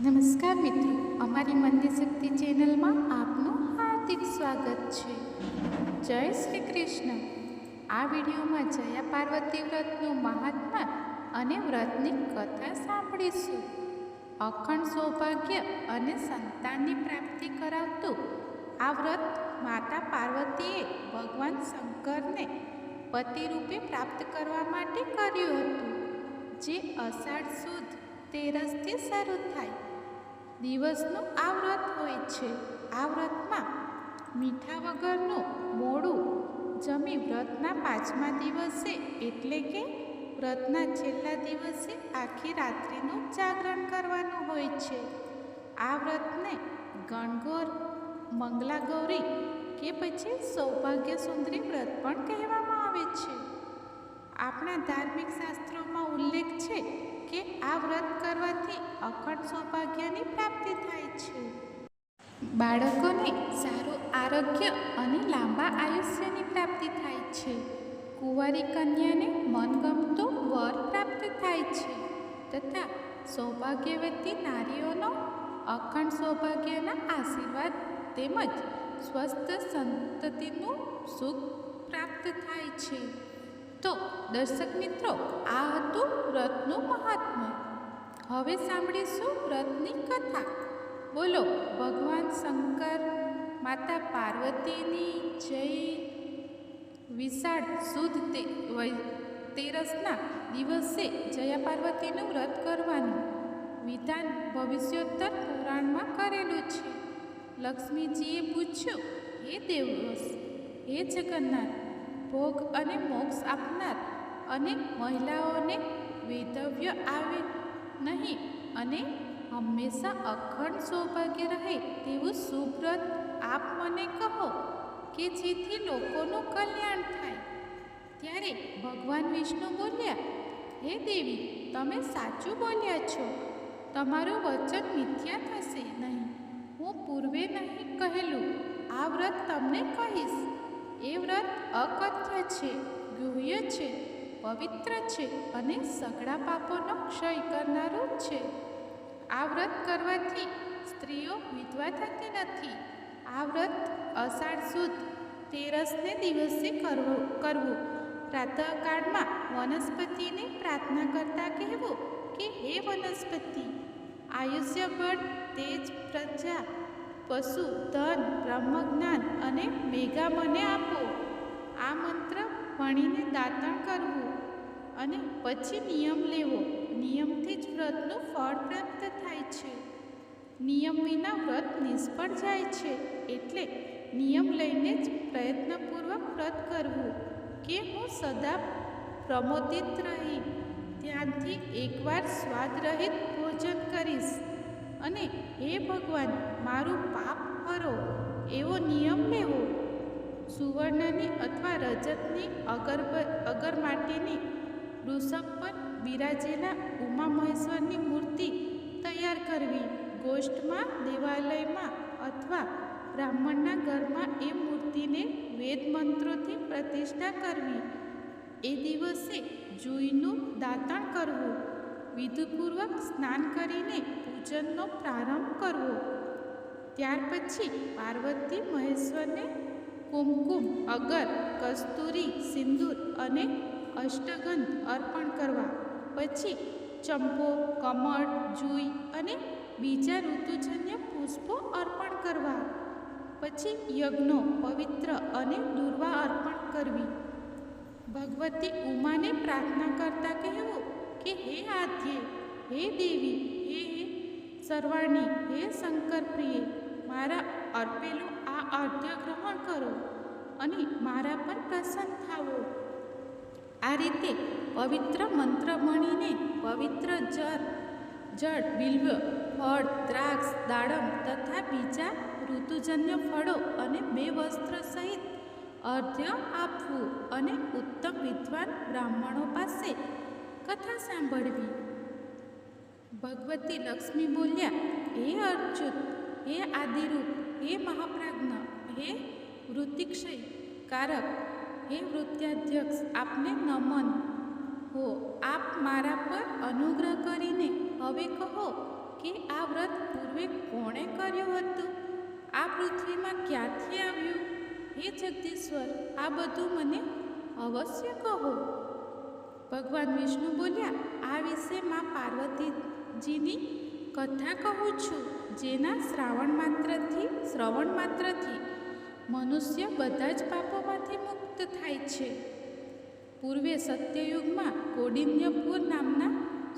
નમસ્કાર મિત્રો, અમારી મંદિર શક્તિ ચેનલમાં આપનું હાર્દિક સ્વાગત છે. જય શ્રી કૃષ્ણ. આ વિડીયોમાં જયા પાર્વતી વ્રતનું મહાત્મા અને વ્રતની કથા સાંભળીશું. અખંડ સૌભાગ્ય અને સંતાનની પ્રાપ્તિ કરાવતું આ વ્રત માતા પાર્વતીએ ભગવાન શંકરને પતિ રૂપે પ્રાપ્ત કરવા માટે કર્યું હતું. જે અષાઢ સુદ તેરસથી શરૂ થાય. દિવસનું આ વ્રત હોય છે. આ વ્રતમાં મીઠા વગરનું મોડું જમી વ્રતના પાંચમા દિવસે એટલે કે વ્રતના છેલ્લા દિવસે આખી રાત્રિનું જાગરણ કરવાનું હોય છે. આ વ્રતને ગણગોર, મંગલાગૌરી કે પછી સૌભાગ્ય સુંદરી વ્રત પણ કહેવામાં આવે છે. આપણા ધાર્મિક શાસ્ત્રોમાં ઉલ્લેખ છે કે આ વ્રત કરવાથી અખંડ સૌભાગ્યની પ્રાપ્તિ થાય છે. બાળકોને સારું આરોગ્ય અને લાંબા આયુષ્યની પ્રાપ્તિ થાય છે. કુંવારી કન્યાને મનગમતો વર પ્રાપ્ત થાય છે તથા સૌભાગ્યવતી નારીઓનો અખંડ સૌભાગ્યના આશીર્વાદ તેમજ સ્વસ્થ સંતતિનું સુખ પ્રાપ્ત થાય છે. તો દર્શક મિત્રો, આ હતું વ્રતનું મહાત્મ્ય. હવે સાંભળીશું વ્રતની કથા. બોલો, ભગવાન શંકર, માતા પાર્વતીની જય. વિશાળ શુદ્ધ તે તેરસના દિવસે જયા પાર્વતીનું વ્રત કરવાનું. વિધાન ભવિષ્યોત્તર પુરાણમાં કરેલું છે. લક્ષ્મીજીએ પૂછ્યું, હે દેવસ હે જગન્નાથ ભોગ અને મોક્ષ આપનાર. અને મહિલાઓને વેધવ્ય આવે નહીં અને હંમેશા અખંડ સૌભાગ્ય રહે તેવું સુવ્રત આપ મને કહો કે જેથી લોકોનું કલ્યાણ થાય. ત્યારે ભગવાન વિષ્ણુ બોલ્યા, હે દેવી, તમે સાચું બોલ્યા છો. તમારું વચન મિથ્યા થશે નહીં. હું પૂર્વે નહીં કહેલું. આ વ્રત તમને કહીશ. એ વ્રત અકથ્ય છે, ગુહ્ય છે, પવિત્ર છે અને સઘળા પાપોનો ક્ષય કરનારું છે. આ વ્રત કરવાથી સ્ત્રીઓ વિધવા થતી નથી. આ વ્રત અષાઢ સુદ તેરસને દિવસે કરવું કરવું. પ્રાતઃકાળમાં વનસ્પતિને પ્રાર્થના કરતા કહેવું કે, હે વનસ્પતિ આયુષ્યબળ તેજ પ્રજા પશુ, ધન, બ્રહ્મજ્ઞાન અને મેઘા મને આપો. આ મંત્ર ભણીને દાતણ કરવું અને પછી નિયમ લેવો. નિયમથી જ વ્રતનું ફળ પ્રાપ્ત થાય છે. નિયમ વિના વ્રત નિષ્ફળ જાય છે એટલે નિયમ લઈને જ પ્રયત્નપૂર્વક વ્રત કરવું કે હું સદા પ્રમોદિત રહી. ત્યાંથી એકવાર સ્વાદરહિત ભોજન કરીશ. અને હે ભગવાન, મારું પાપ હરો એવો નિયમ લેવો. સુવર્ણની અથવા રજતની અગરબ અગરમાટીની વૃષભ પર બિરાજેલા ઉમા મહેશ્વરની મૂર્તિ તૈયાર કરવી. ગોષ્ઠમાં, દેવાલયમાં અથવા બ્રાહ્મણના ઘરમાં એ મૂર્તિને વેદ મંત્રોથી પ્રતિષ્ઠા કરવી. એ દિવસે જુઈનું દાતણ કરવું. વિધિપૂર્વક સ્નાન કરીને પૂજનનો પ્રારંભ કરવો. ત્યાર પછી પાર્વતી મહેશ્વરને કુમકુમ, અગર, કસ્તુરી, સિંદૂર અને અષ્ટગંધ અર્પણ કરવા. પછી ચંપો, કમળ, જુઈ અને બીજા ઋતુજન્ય પુષ્પો અર્પણ કરવા. પછી યજ્ઞો, પવિત્ર અને દુર્વા અર્પણ કરવી. ભગવતી ઉમાને પ્રાર્થના કરતા કહેવું કે હે આધ્યે હે દેવી, હે હે સર્વાણી, હે શંકર પ્રિય, મારા અર્પેલું આ અર્ધ્ય ગ્રહણ કરો અને મારા પર પ્રસન્ન થાવો આ રીતે પવિત્ર મંત્ર મણીને પવિત્ર જળ જળ, બિલ્વ, ફળ, દ્રાક્ષ, દાડમ તથા બીજા ઋતુજન્ય ફળો અને બે વસ્ત્ર સહિત અર્ધ્ય આપવું અને ઉત્તમ વિદ્વાન બ્રાહ્મણો પાસે કથા સાંભળવી. ભગવતી લક્ષ્મી બોલ્યા, હે અર્જુન, હે આદિરૂપ, હે મહાપ્રાજ્ઞ, હે વૃત્તિક્ષય કારક, હે વૃત્યાધ્યક્ષ આપને નમન. હો, આપ મારા પર અનુગ્રહ કરીને હવે કહો કે આ વ્રત પૂર્વે કોણે કર્યું હતું? આ પૃથ્વીમાં ક્યાંથી આવ્યું? હે જગદીશ્વર, આ બધું મને અવશ્ય કહો. ભગવાન વિષ્ણુ બોલ્યા, આ વિશે માં પાર્વતીજીની કથા કહું છું, જેના શ્રાવણ માત્રથી, શ્રવણ માત્રથી મનુષ્ય બધા જ પાપોમાંથી મુક્ત થાય છે. પૂર્વે સત્યયુગમાં કોડિન્યપુર નામના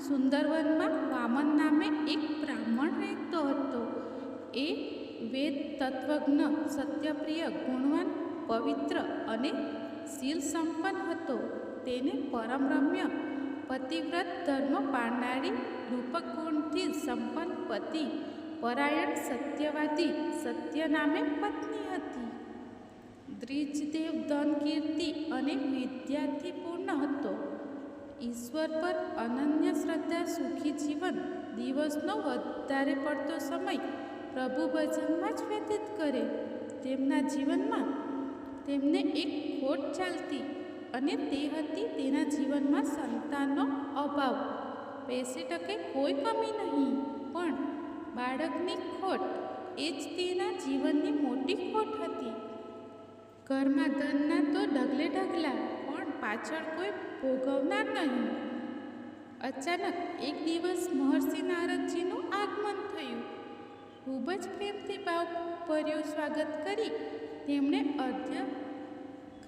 સુંદરવનમાં વામન નામે એક બ્રાહ્મણ રહેતો હતો. એ વેદ તત્વજ્ઞ સત્યપ્રિય, ગુણવાન, પવિત્ર અને શીલ સંપન્ન હતો. તેને પરમ રમ્ય પતિવ્રત ધર્મ પાળનારી રૂપક ગુણથી સંપન્ન પતિ, પરાયણ સત્યવાદી સત્ય નામે પત્ની હતી. દ્વિજદેવ ધન કીર્તિ અને વિદ્યાથી પૂર્ણ હતો. ઈશ્વર પર અનન્ય શ્રદ્ધા, સુખી જીવન, દિવસનો વધારે પડતો સમય પ્રભુ ભજનમાં જ વ્યતીત કરે. તેમના જીવનમાં તેમને એક ખોટ ચાલતી અને તે હતી તેના જીવનમાં સંતાનનો અભાવ. પૈસે ટકે કોઈ કમી નહીં, પણ બાળકની ખોટ એ જ તેના જીવનની મોટી ખોટ હતી. ઘરમાં ધનના તો ડગલે ઢગલા, પણ પાછળ કોઈ ભોગવનાર નહીં. અચાનક એક દિવસ મહર્ષિ નારદજીનું આગમન થયું. ખૂબ જ પ્રેમથી ભાવ ભર્યું સ્વાગત કરી, તેમણે અર્ધ્ય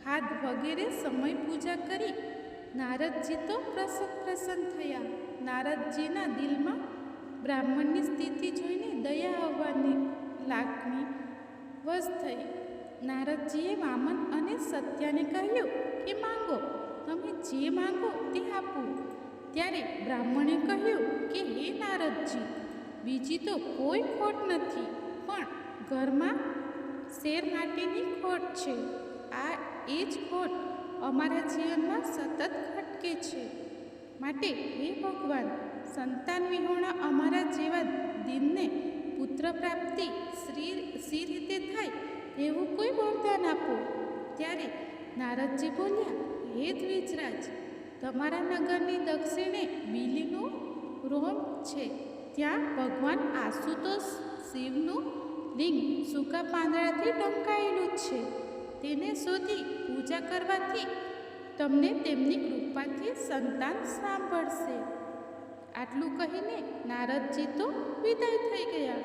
ખાદ વગેરે સમય પૂજા કરી નારદજી તો પ્રસન્ન પ્રસન્ન થયા. નારદજીના દિલમાં બ્રાહ્મણની સ્થિતિ જોઈને દયા આવવાની લાગણી વશ થઈ. નારદજીએ વામન અને સત્યાને કહ્યું કે, માંગો, તમે જે માંગો તે આપો. ત્યારે બ્રાહ્મણે કહ્યું કે, હે નારદજી, બીજી તો કોઈ ખોટ નથી, પણ ઘરમાં શેર માટેની ખોટ છે. આ એ જ ખોટ અમારા જીવનમાં સતત ખટકે છે. માટે હે ભગવાન, સંતાન વિહોણા અમારા જેવા દિનને પુત્ર પ્રાપ્તિ શ્રી સી રીતે થાય એવું કોઈ વરદાન આપો? ત્યારે નારદજી બોલ્યા, હે દ્વિજરાજ, તમારા નગરની દક્ષિણે બિલીનું રોમ છે. ત્યાં ભગવાન આશુતોષ શિવનું લિંગ સૂકા પાંદડાથી ઢંકાયેલું છે. તેને શોધી પૂજા કરવાથી તમને તેમની કૃપાથી સંતાન સાંભળશે. આટલું કહીને નારદજી તો વિદાય થઈ ગયા.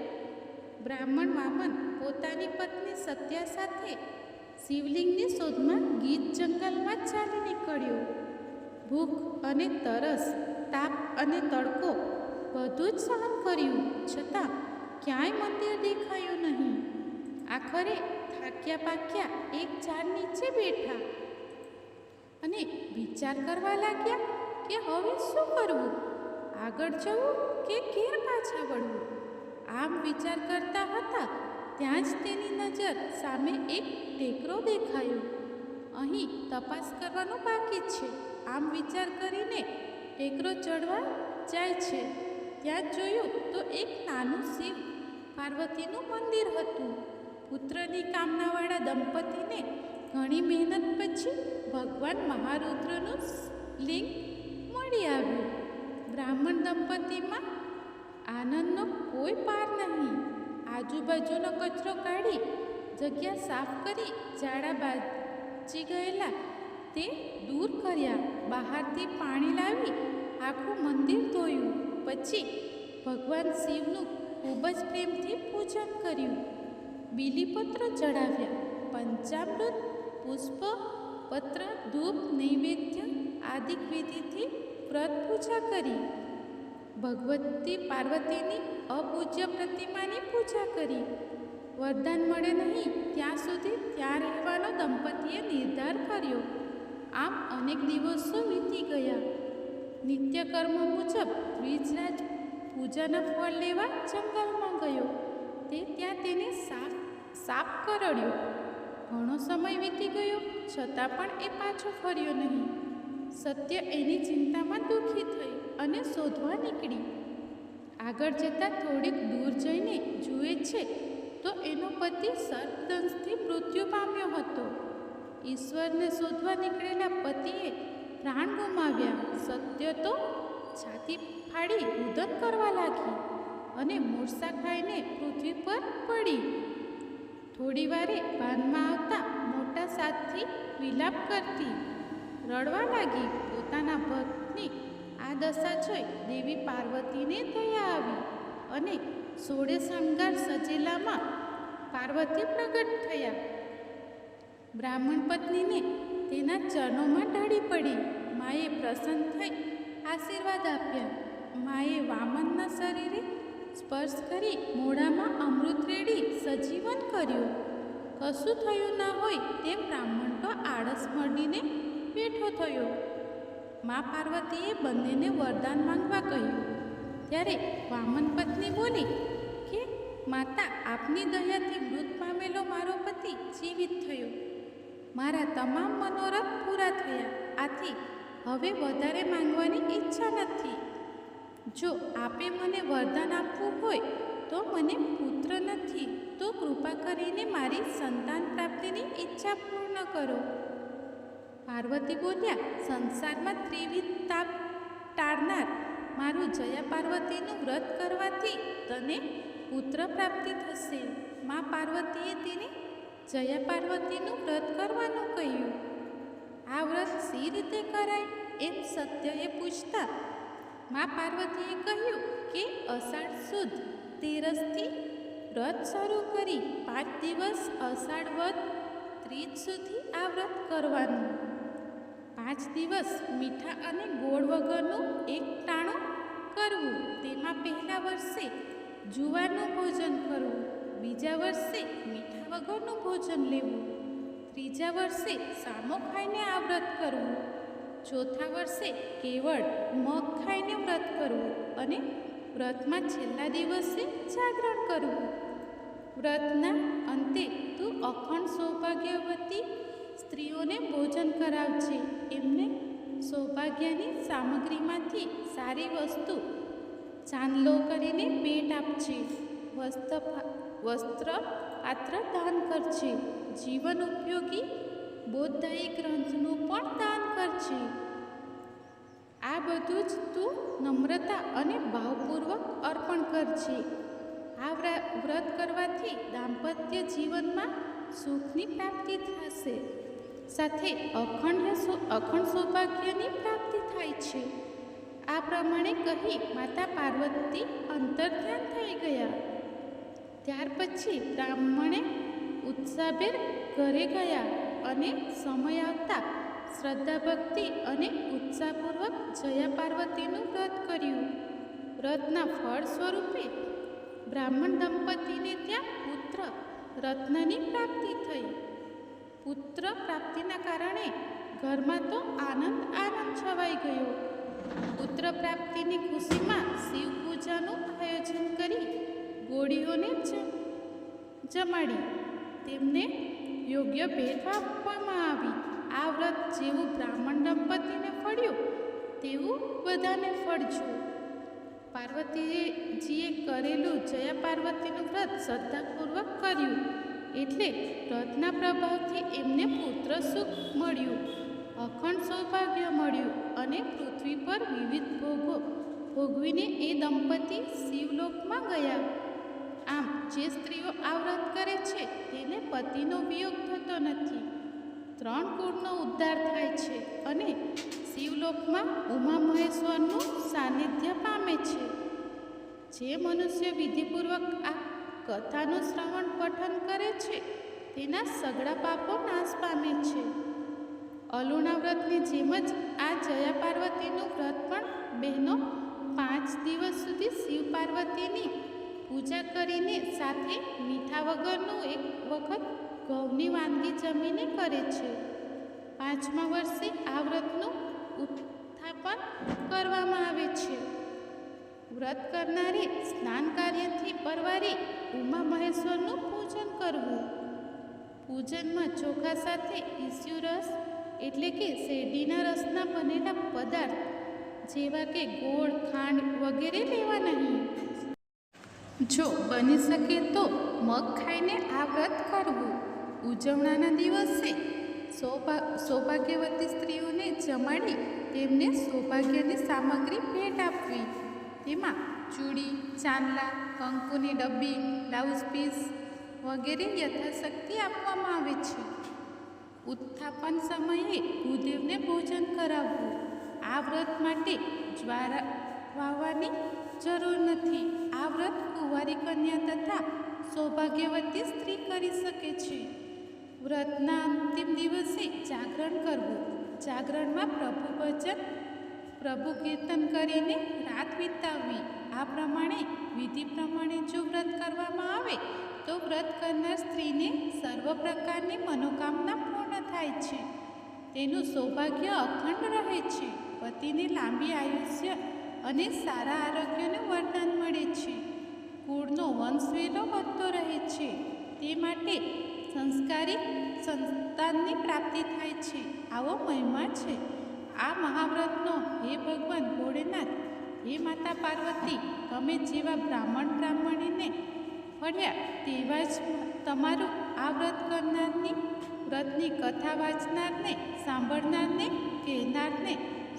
બ્રાહ્મણ વામન પોતાની પત્ની સત્યા સાથે શિવલિંગની શોધમાં ગીત જંગલમાં ચાલી નીકળ્યો. ભૂખ અને તરસ, તાપ અને તડકો બધું જ સહન કર્યું. છતાં ક્યાંય મંદિર દેખાયું નહીં. આખરે થાક્યા પાક્યા એક ઝાડ નીચે બેઠા. અને વિચાર કરવા લાગ્યા કે હવે શું કરવું? આગળ જવું કે ઘેર પાછા વળવું? આમ વિચાર કરતા હતા, ત્યાં જ તેની નજર સામે એક ટેકરો દેખાયો. અહીં તપાસ કરવાનું બાકી છે. આમ વિચાર કરીને ટેકરો ચડવા જાય છે. ત્યાં જોયું તો એક નાનું શિવ પાર્વતીનું મંદિર હતું. પુત્રની કામનાવાળા દંપતીને ઘણી મહેનત પછી ભગવાન મહારુદ્રનું લિંગ મળી આવ્યું. બ્રાહ્મણ દંપતીમાં આનંદનો કોઈ પાર નહીં. આજુબાજુનો કચરો કાઢી જગ્યા સાફ કરી ઝાડા બાજી ગયેલા તે દૂર કર્યા. બહારથી પાણી લાવી આખું મંદિર ધોયું. પછી ભગવાન શિવનું ખૂબ જ પ્રેમથી પૂજન કર્યું. બીલીપત્ર ચડાવ્યા. પંચામૃત, પુષ્પ, પત્ર, ધૂપ, નૈવેદ્ય આદિ વિધિથી વ્રત પૂજા કરી. ભગવતી પાર્વતીની અપૂજ્ય પ્રતિમાની પૂજા કરી. વરદાન મળે નહીં ત્યાં સુધી ત્યાં રહેવાનો દંપતીએ નિર્ધાર કર્યો. આમ અનેક દિવસો વીતી ગયા. નિત્યકર્મ મુજબ દ્વિજરાજ પૂજાના ફળ લેવા જંગલમાં ગયો. તે ત્યાં તેને સાપ સાપ કરડ્યો. ઘણો સમય વીતી ગયો, છતાં પણ એ પાછો ફર્યો નહીં. સત્ય એની ચિંતામાં દુઃખી થઈ અને શોધવા નીકળી. આગળ જતાં થોડીક દૂર જઈને જુએ છે, તો એનો પતિ સર્પદંશથી મૃત્યુ પામ્યો હતો. ઈશ્વરને શોધવા નીકળેલા પતિએ પ્રાણ ગુમાવ્યા. સત્ય તો છાતી ફાડી ઉદન કરવા લાગી અને મૂર્સા ખાઈને પૃથ્વી પર પડી. થોડી વારે ભાનમાં આવતા મોટા સાથથી વિલાપ કરતી. રડવા લાગી પોતાના ભક્તની આ દશા જોઈ દેવી પાર્વતીને દયા આવી અને સોળે શણગાર સજેલામાં પાર્વતી પ્રગટ થયા. બ્રાહ્મણ પત્નીને તેના ચરણોમાં ઢળી પડી. માએ પ્રસન્ન થઈ આશીર્વાદ આપ્યા. માએ વામનના શરીરે સ્પર્શ કરી મોઢામાં અમૃત રેડી સજીવન કર્યું. કશું થયું ના હોય તે બ્રાહ્મણ તો આળસ મળીને બેઠો થયો. મા પાર્વતીએ બંનેને વરદાન માંગવા કહ્યું. ત્યારે વામન પત્ની બોલી, કે માતા, આપની દયાથી મૃત પામેલો મારો પતિ જીવિત થયો. મારા તમામ મનોરથ પૂરા થયા. આથી હવે વધારે માંગવાની ઈચ્છા નથી. જો આપે મને વરદાન આપવું હોય તો મને પુત્ર નથી, તો કૃપા કરીને મારી સંતાન પ્રાપ્તિની ઈચ્છા પૂર્ણ કરો. પાર્વતી બોલ્યા, સંસારમાં ત્રિવિધ તાપ ટાળનાર મારું જયા પાર્વતીનું વ્રત કરવાથી તને પુત્ર પ્રાપ્તિ થશે. મા પાર્વતીએ તેને જયા પાર્વતીનું વ્રત કરવાનું કહ્યું. આ વ્રત સી રીતે કરાય? એમ સત્યએ પૂછતા મા પાર્વતીએ કહ્યું કે અષાઢ સુદ તેરસથી વ્રત શરૂ કરી પાંચ દિવસ અષાઢ વધ ત્રીજ સુધી આ વ્રત કરવાનું. પાંચ દિવસ મીઠા અને ગોળ વગરનું એક ટાણું કરવું. તેમાં પહેલા વર્ષે જુવારનું ભોજન કરવું. બીજા વર્ષે મીઠા વગરનું ભોજન લેવું. ત્રીજા વર્ષે સામો ખાઈને આ વ્રત કરવું. ચોથા વર્ષે કેવળ મગ ખાઈને વ્રત કરવું અને વ્રતમાં છેલ્લા દિવસે જાગરણ કરવું. વ્રતના અંતે તું અખંડ સૌભાગ્યવતી સ્ત્રીઓને ભોજન કરાવજે. એમને સૌભાગ્યની સામગ્રીમાંથી સારી વસ્તુ ચાંદલો કરીને ભેટ આપજે. વસ્ત્ર પાત્ર દાન કરજે. જીવન ઉપયોગી બોધદાયી ગ્રંથનું પણ દાન કરજે આ બધું જ તું નમ્રતા અને ભાવપૂર્વક અર્પણ કરજે. આ વ્ર- વ્રત કરવાથી દાંપત્ય જીવનમાં સુખની પ્રાપ્તિ થશે. સાથે અખંડ અખંડ સૌભાગ્યની પ્રાપ્તિ થાય છે. આ પ્રમાણે કહી માતા પાર્વતી અંતર્ધ્યાન થઈ ગયા. ત્યાર પછી બ્રાહ્મણે ઉત્સાહભેર ઘરે ગયા. અને સમય આવતા શ્રદ્ધા ભક્તિ અને ઉત્સાહપૂર્વક જયા પાર્વતીનું વ્રત કર્યું. વ્રતના ફળ સ્વરૂપે બ્રાહ્મણ દંપતીને ત્યાં પુત્ર રત્નની પ્રાપ્તિ થઈ. પુત્ર પ્રાપ્તિના કારણે ઘરમાં તો આનંદ આનંદ છવાઈ ગયો. પુત્ર પ્રાપ્તિની ખુશીમાં શિવ પૂજાનું આયોજન કરી ગોળીઓને જમાડી. તેમને યોગ્ય ભેટ આપવામાં આવી. આ વ્રત જેવું બ્રાહ્મણ દંપતીને ફળ્યું, તેવું બધાને ફળજો. પાર્વતીજીએ કરેલું જયા પાર્વતીનું વ્રત શ્રદ્ધાપૂર્વક કર્યું. એટલે વ્રતના પ્રભાવથી એમને પુત્ર સુખ મળ્યું, અખંડ સૌભાગ્ય મળ્યું અને પૃથ્વી પર વિવિધ ભોગો ભોગવીને એ દંપતી શિવલોકમાં ગયા. જે સ્ત્રીઓ આ વ્રત કરે છે, તેને પતિનો વિયોગ થતો નથી. ત્રણ કુળનો ઉદ્ધાર થાય છે અને શિવલોકમાં ઉમા મહેશ્વરનું સાનિધ્ય પામે છે. જે મનુષ્ય વિધિપૂર્વક આ કથાનું શ્રવણ પઠન કરે છે, તેના સગળા પાપો નાશ પામે છે. અલુણા વ્રતની જેમ જ આ જયા પાર્વતીનું વ્રત પણ બહેનો પાંચ દિવસ સુધી શિવ પાર્વતીની પૂજા કરીને સાથે મીઠા વગરનું એક વખત ઘઉંની વાનગી જમીને કરે છે. પાંચમા વર્ષે આ વ્રતનું ઉત્થાપન કરવામાં આવે છે. વ્રત કરનારે સ્નાન કાર્યથી પરવારે ઉમા મહેશ્વરનું પૂજન કરવું. પૂજનમાં ચોખા સાથે ઈસ્યુ રસ એટલે કે શેરડીના રસના બનેલા પદાર્થ જેવા કે ગોળ, ખાંડ વગેરે લેવા નહીં. જો બની શકે તો મગ ખાઈને આ વ્રત કરવું. ઉજવણાના દિવસે સૌભા, સૌભાગ્યવતી સ્ત્રીઓને જમાડી તેમને સૌભાગ્યની સામગ્રી ભેટ આપવી. તેમાં ચૂડી, ચાંદલા, કંકુની ડબ્બી, બ્લાઉઝ પીસ વગેરે યથાશક્તિ આપવામાં આવે છે. ઉત્થાપન સમયે ભૂદેવને ભોજન કરાવવું. આ વ્રત માટે જ્વારા, વાવવાની જરૂર નથી. આ વ્રત કુંવારી કન્યા તથા સૌભાગ્યવતી સ્ત્રી કરી શકે છે. વ્રતના અંતિમ દિવસે જાગરણ કરવું. જાગરણમાં પ્રભુ ભજન પ્રભુ કીર્તન કરીને રાત વિતાવવી. આ પ્રમાણે, વિધિ પ્રમાણે જો વ્રત કરવામાં આવે, તો વ્રત કરનાર સ્ત્રીને સર્વ પ્રકારની મનોકામના પૂર્ણ થાય છે. તેનું સૌભાગ્ય અખંડ રહે છે. પતિને લાંબી આયુષ્ય અને સારા આરોગ્યનું વરદાન મળે છે. કુળનો વંશવેલો વધતો રહે છે. તે માટે સંસ્કારી સંતાનની પ્રાપ્તિ થાય છે. આવો મહિમા છે. આ મહાવ્રતનો હે ભગવાન ભોળેનાથ, હે માતા પાર્વતી, તમે જેવા બ્રાહ્મણ બ્રાહ્મણીને ફળ્યા તેવા જ તમારું આ વ્રત કરનારની, વ્રતની કથા વાંચનારને, સાંભળનારને, કહેનારને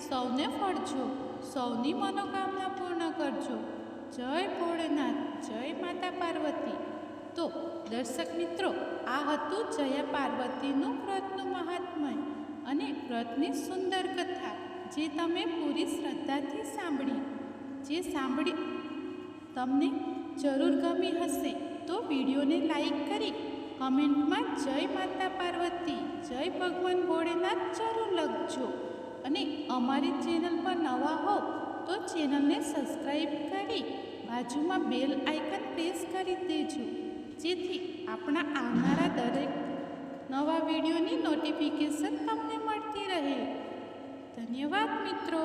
સૌને ફળજો. સૌની મનોકામના પૂર્ણ કરજો. જય ભોળેનાથ, જય માતા પાર્વતી. તો દર્શક મિત્રો, આ હતું જયા પાર્વતીનું વ્રતનું મહાત્મય અને વ્રતની સુંદર કથા જે તમે પૂરી શ્રદ્ધાથી સાંભળી. જે સાંભળી તમને જરૂર ગમી હશે તો વિડીયોને લાઈક કરી કમેન્ટમાં જય માતા પાર્વતી, જય ભગવાન ભોળેનાથ જરૂર લખજો. અને અમારી ચેનલ પર નવા હો તો ચેનલને સબસ્ક્રાઈબ કરી બાજુમાં બેલ આઇકન પ્રેસ કરી દેજો. જેથી આપણા આવનારા દરેક નવા વિડીયોની નોટિફિકેશન તમને મળતી રહે. ધન્યવાદ મિત્રો.